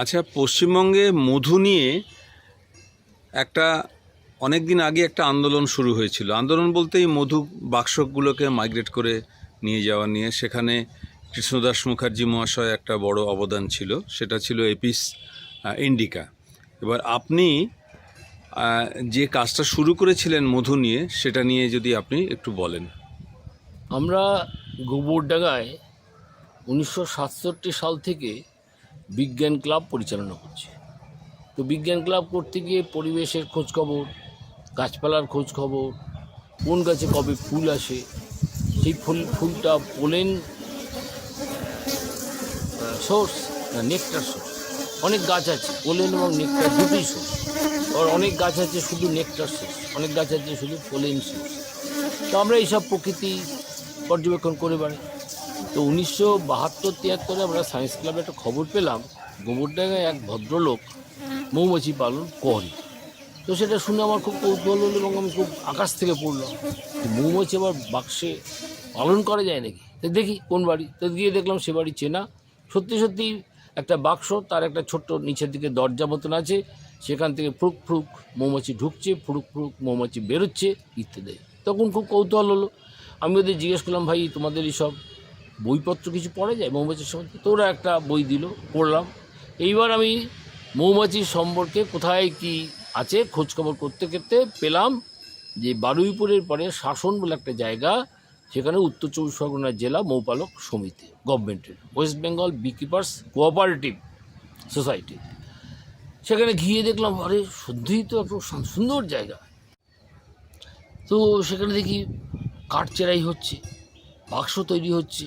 আচ্ছা পশ্চিমবঙ্গে মধু নিয়ে একটা অনেক দিন আগে একটা আন্দোলন শুরু হয়েছিল। আন্দোলন বলতেই মধু বাক্সগুলোকে মাইগ্রেট করে নিয়ে যাওয়া নিয়ে সেখানে কৃষ্ণদাস মুখার্জি মহাশয় একটা বড় অবদান ছিল, সেটা ছিল এপিস ইন্ডিকা। এবার আপনি যে কাজটা শুরু করেছিলেন মধু নিয়ে, সেটা নিয়ে যদি আপনি একটু বলেন। আমরা গোবরডাঙ্গায় উনিশশো সাতষট্টি সাল থেকে বিজ্ঞান ক্লাব পরিচালনা করছি। তো বিজ্ঞান ক্লাব করতে গিয়ে পরিবেশের খোঁজ খবর গাছপালার খোঁজ খবর কোন গাছে কবে ফুল আসে, সেই ফুল, ফুলটা পোলেন সোর্স না, নেকটার সোর্স। অনেক গাছ আছে, পোলেন এবং নেকটার দুটোই সোর্স। আর অনেক গাছ আছে শুধু নেকটার সোর্স, অনেক গাছ আছে শুধু পোলেন সোর্স। তো আমরা এইসব প্রকৃতি পর্যবেক্ষণ করে বেড়াই। তো উনিশশো বাহাত্তর তিয়াত্তরে আমরা সায়েন্স ক্লাবে একটা খবর পেলাম, গোবরডাঙ্গায় এক ভদ্রলোক মৌমাছি পালন করে তো সেটা শুনে আমার খুব কৌতূহল হলো এবং আমি খুব আকাশ থেকে পড়লাম মৌমাছি আবার বাক্সে পালন করা যায় নাকি? তো দেখি কোন বাড়ি। তো গিয়ে দেখলাম সে বাড়ি চেনা। সত্যি সত্যি একটা বাক্স, তার একটা ছোট্ট নিচের দিকে দরজা মতন আছে। সেখান থেকে ফ্রুক ফ্রুক মৌমাছি ঢুকছে, ফ্রুক ফ্রুক মৌমাছি বেরোচ্ছে ইত্যাদি। তখন খুব কৌতূহল হলো। আমি ওদের জিজ্ঞেস করলাম, ভাই তোমাদের এইসব বইপত্র কিছু পড়া যায় মৌমাছির তো ওরা একটা বই দিল, পড়লাম। এইবার আমি মৌমাছির সম্পর্কে কোথায় কি আছে, খোঁজখবর করতে করতে পেলাম যে বারুইপুরের পরে শাসন বলে একটা জায়গা, সেখানে উত্তর চব্বিশ পরগনা জেলা মৌপালক সমিতি, গভর্নমেন্টের। West Bengal beekeepers cooperative society. সেখানে গিয়ে দেখলাম, আরে, সত্যিই তো একটা সুন্দর জায়গা। তো সেখানে দেখি কাঠ চেরাই হচ্ছে, বাক্স তৈরি হচ্ছে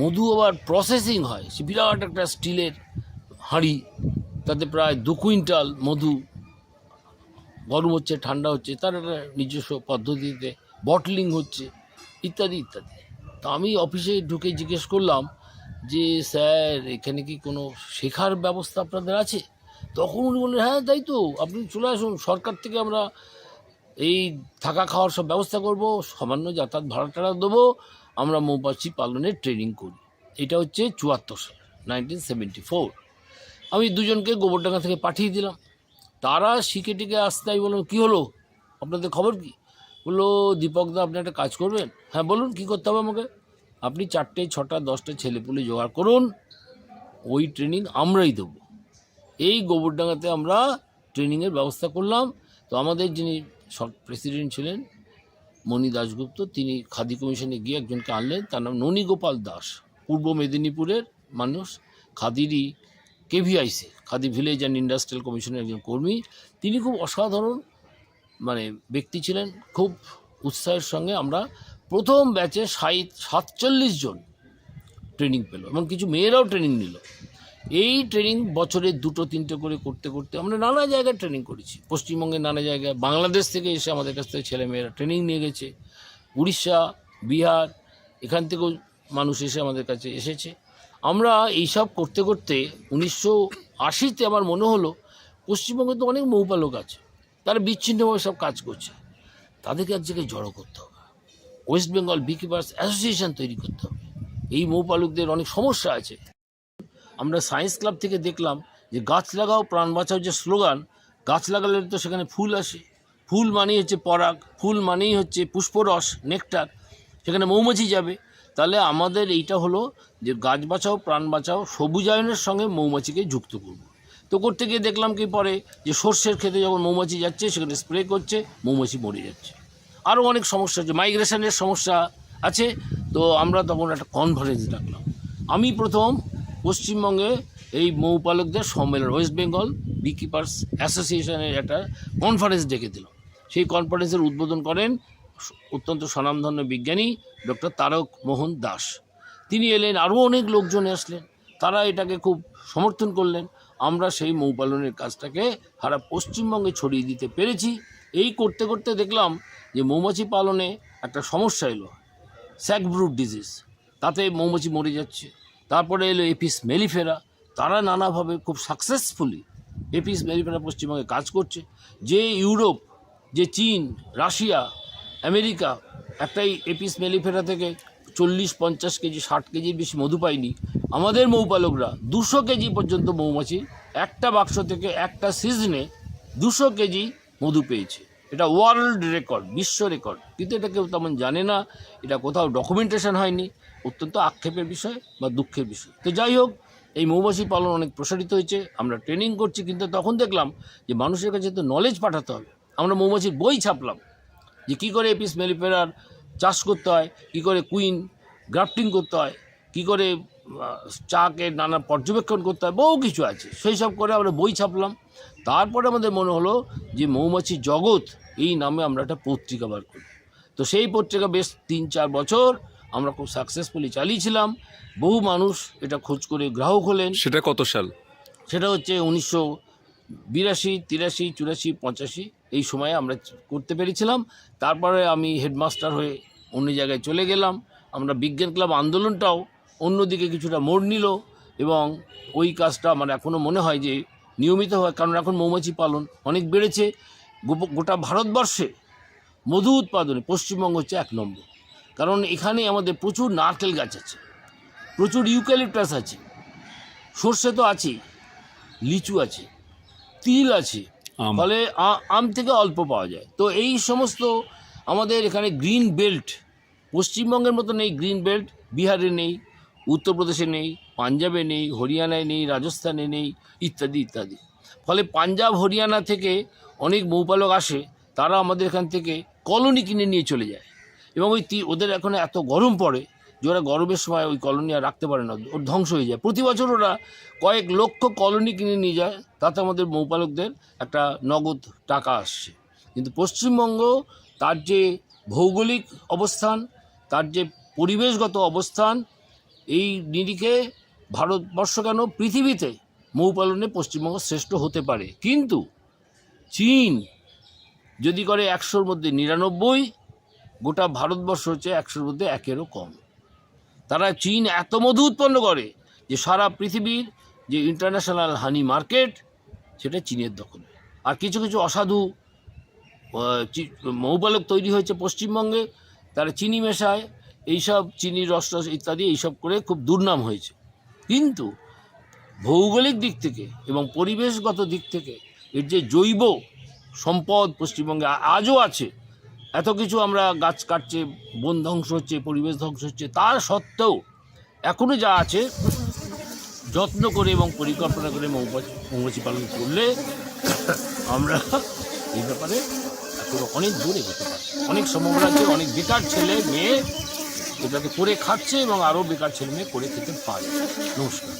মধু আবার প্রসেসিং হয়। সে বিরাট একটা স্টিলের হাঁড়ি, তাতে প্রায় দু কুইন্টাল মধু গরম হচ্ছে, ঠান্ডা হচ্ছে, তার একটা নিজস্ব পদ্ধতিতে বটলিং হচ্ছে, ইত্যাদি ইত্যাদি। তা আমি অফিসে ঢুকে জিজ্ঞেস করলাম যে, স্যার, এখানে কি কোনো শেখার ব্যবস্থা আপনাদের আছে? তখন উনি বললেন হ্যাঁ তাই তো, আপনি চলে আসুন, সরকার থেকে আমরা এই থাকা খাওয়ার সব ব্যবস্থা করব, সামান্য যাতায়াত ভাড়া টাড়া দেবো আমরা মৌমাছি পালনের ট্রেনিং করি। এটা হচ্ছে চুয়াত্তর সাল নাইনটিন সেভেন্টি ফোর আমি দুজনকে গোবরডাঙ্গা থেকে পাঠিয়ে দিলাম। তারা শিখে টিকে আসতে আমি বললাম, কী হলো? আপনাদের খবর কি? বলল দীপকদা আপনি একটা কাজ করবেন? হ্যাঁ বলুন, কী করতে হবে আমাকে? আপনি চারটে, ছটা, দশটা ছেলেপুলে জোগাড় করুন। ওই ট্রেনিং আমরাই দেবো। এই গোবরডাঙ্গাতে আমরা ট্রেনিংয়ের ব্যবস্থা করলাম। তো আমাদের যিনি সব প্রেসিডেন্ট ছিলেন মণি দাশগুপ্ত, তিনি খাদি কমিশনে গিয়ে একজনকে আনলেন, তার নাম ননী গোপাল দাস পূর্ব মেদিনীপুরের মানুষ, খাদিরই KVIC, Khadi village and industrial কমিশনের একজন কর্মী। তিনি খুব অসাধারণ মানে ব্যক্তি ছিলেন, খুব উৎসাহের সঙ্গে আমরা প্রথম ব্যাচে সাই সাতচল্লিশ জন ট্রেনিং পেল, এবং কিছু মেয়েরাও ট্রেনিং নিল। এই ট্রেনিং বছরে দুটো, তিনটে করে করতে করতে আমরা নানা জায়গায় ট্রেনিং করেছি। পশ্চিমবঙ্গের নানা জায়গায়, বাংলাদেশ থেকে এসে আমাদের কাছ থেকে ছেলেমেয়েরা ট্রেনিং নিয়ে গেছে। উড়িষ্যা, বিহার, এখান থেকেও মানুষ এসে আমাদের কাছে এসেছে। আমরা এইসব করতে করতে উনিশশো আশিতে আমার মনে হলো, পশ্চিমবঙ্গে তো অনেক মৌপালক আছে, তারা বিচ্ছিন্নভাবে সব কাজ করছে। তাদেরকে এক জায়গায় জড়ো করতে হবে। ওয়েস্ট বেঙ্গল বিকিপার্স অ্যাসোসিয়েশন তৈরি করতে হবে। এই মৌপালকদের অনেক সমস্যা আছে। আমরা সায়েন্স ক্লাব থেকে দেখলাম যে গাছ লাগাও, প্রাণ বাঁচাও যে স্লোগান, গাছ লাগালে তো সেখানে ফুল আসে। ফুল মানেই হচ্ছে পরাগ, ফুল মানেই হচ্ছে পুষ্পরস নেকটার সেখানে মৌমাছি যাবে। তাহলে আমাদের এইটা হলো যে গাছ বাঁচাও, প্রাণ বাঁচাও, সবুজায়নের সঙ্গে মৌমাছিকে যুক্ত করব। তো করতে গিয়ে দেখলাম কি পরে, যে সর্ষের খেতে যখন মৌমাছি যাচ্ছে, সেখানে স্প্রে করছে, মৌমাছি মরে যাচ্ছে। আরও অনেক সমস্যা আছে মাইগ্রেশনের সমস্যা আছে। তো আমরা তখন একটা কনফারেন্স ডাকলাম। আমি প্রথম পশ্চিমবঙ্গে এই মৌপালকদের সম্মেলন ওয়েস্ট বেঙ্গল বিকিপার্স অ্যাসোসিয়েশনের একটা কনফারেন্স ডেকে দিল সেই কনফারেন্সের উদ্বোধন করেন অত্যন্ত স্বনামধন্য বিজ্ঞানী ডক্টর তারক মোহন দাস। তিনি এলেন, আরও অনেক লোকজন আসলেন, তারা এটাকে খুব সমর্থন করলেন। আমরা সেই মৌপালনের কাজটাকে সারা পশ্চিমবঙ্গে ছড়িয়ে দিতে পেরেছি। এই করতে করতে দেখলাম যে মৌমাছি পালনে একটা সমস্যা এলো স্যাকব্রুট ডিজিজ তাতে মৌমাছি মরে যাচ্ছে। তারপরে এলো এপিস মেলিফেরা। তারা নানাভাবে খুব সাকসেসফুলি এপিস মেলিফেরা পশ্চিমবঙ্গে কাজ করছে। যে ইউরোপ, যে চীন, রাশিয়া, আমেরিকা, একটাই এপিস মেলিফেরা থেকে চল্লিশ, পঞ্চাশ কেজি, ষাট কেজির বেশি মধু পায়নি। আমাদের মৌপালকরা দুশো কেজি পর্যন্ত মৌমাছি, একটা বাক্স থেকে একটা সিজনে দুশো কেজি মধু পেয়েছে। এটা ওয়ার্ল্ড রেকর্ড বিশ্ব রেকর্ড কিন্তু এটা কেউ তেমন জানে না। এটা কোথাও ডকুমেন্টেশন হয়নি। অত্যন্ত আক্ষেপের বিষয় বা দুঃখের বিষয়। তো যাই হোক, এই মৌমাছি পালন অনেক প্রসারিত হয়েছে, আমরা ট্রেনিং করছি, কিন্তু তখন দেখলাম যে মানুষের কাছে তো নলেজ পাঠাতে হবে। আমরা মৌমাছির বই ছাপলাম যে কী করে এপিস মেলিফেরার চাষ করতে হয়, কী করে কুইন গ্রাফটিং করতে হয়, কী করে চাকে নানা পর্যবেক্ষণ করতে হয়, বহু কিছু আছে। সেই সব করে আমরা বই ছাপলাম। তারপরে আমাদের মনে হলো যে মৌমাছি জগৎ, এই নামে আমরা একটা পত্রিকা বার করি তো সেই পত্রিকা বেশ তিন চার বছর আমরা খুব সাকসেসফুলি চালিয়েছিলাম। বহু মানুষ এটা খোঁজ করে গ্রাহক হলেন। সেটা কত সাল? সেটা হচ্ছে উনিশশো বিরাশি তিরাশি চুরাশি পঁচাশি এই সময়ে আমরা করতে পেরেছিলাম। তারপরে আমি হেডমাস্টার হয়ে অন্য জায়গায় চলে গেলাম। আমরা বিজ্ঞান ক্লাব আন্দোলনটাও অন্যদিকে কিছুটা মোড় নিল এবং ওই কাজটা আমার এখনও মনে হয় যে নিয়মিত হয় কারণ এখন মৌমাছি পালন অনেক বেড়েছে। গোটা ভারতবর্ষে মধু উৎপাদনে পশ্চিমবঙ্গ হচ্ছে এক নম্বর। কারণ এখানে আমাদের প্রচুর নারকেল গাছ আছে প্রচুর ইউক্যালিপটাস আছে সর্ষে তো আছেই লিচু আছে তিল আছে। ফলে আম থেকে অল্প পাওয়া যায়। তো এই সমস্ত আমাদের এখানে গ্রিন বেল্ট পশ্চিমবঙ্গের মতো নেই গ্রিন বেল্ট বিহারে নেই উত্তরপ্রদেশে নেই পাঞ্জাবে নেই হরিয়ানায় নেই রাজস্থানে নেই ইত্যাদি ইত্যাদি। ফলে পাঞ্জাব হরিয়ানা থেকে অনেক মৌপালক আসে তারা আমাদের এখান থেকে কলোনি কিনে নিয়ে চলে যায়। এবং ওই ওদের এখন এত গরম পড়ে যে ওরা গরমের সময় ওই কলোনি আর রাখতে পারে না, ওর ধ্বংস হয়ে যায়। প্রতি বছর ওরা কয়েক লক্ষ কলোনি কিনে নিয়ে যায়, তাতে আমাদের মৌপালকদের একটা নগদ টাকা আসছে। কিন্তু পশ্চিমবঙ্গ তার যে ভৌগোলিক অবস্থান, তার যে পরিবেশগত অবস্থান, এই নিরিখে ভারতবর্ষ কেন পৃথিবীতে মৌপালনে পশ্চিমবঙ্গ শ্রেষ্ঠ হতে পারে? কিন্তু চীন যদি করে একশোর মধ্যে নিরানব্বই গোটা ভারতবর্ষ হচ্ছে একশোর মধ্যে একেরও কম। তারা চীন এত মধু উৎপন্ন করে যে সারা পৃথিবীর যে ইন্টারন্যাশনাল হানি মার্কেট সেটা চীনের দখলে। আর কিছু কিছু অসাধু মৌবালক তৈরি হয়েছে পশ্চিমবঙ্গে, তারা চিনি মেশায়, এইসব চিনির রস টস ইত্যাদি, এইসব করে খুব দুর্নাম হয়েছে। কিন্তু ভৌগোলিক দিক থেকে এবং পরিবেশগত দিক থেকে এর যে জৈব সম্পদ পশ্চিমবঙ্গে আজও আছে এত কিছু আমরা গাছ কাটছে, বন ধ্বংস হচ্ছে, পরিবেশ ধ্বংস হচ্ছে তার সত্ত্বেও এখনও যা আছে যত্ন করে এবং পরিকল্পনা করে মৌমাছি পালন করলে আমরা এই ব্যাপারে এখনও অনেক দূরে যেতে পারি অনেক সম্ভাবনা আছে, অনেক বেকার ছেলে মেয়ে এটাকে করে খাচ্ছে এবং আরও বেকার ছেলে মেয়ে করে খেতে পারে। নমস্কার।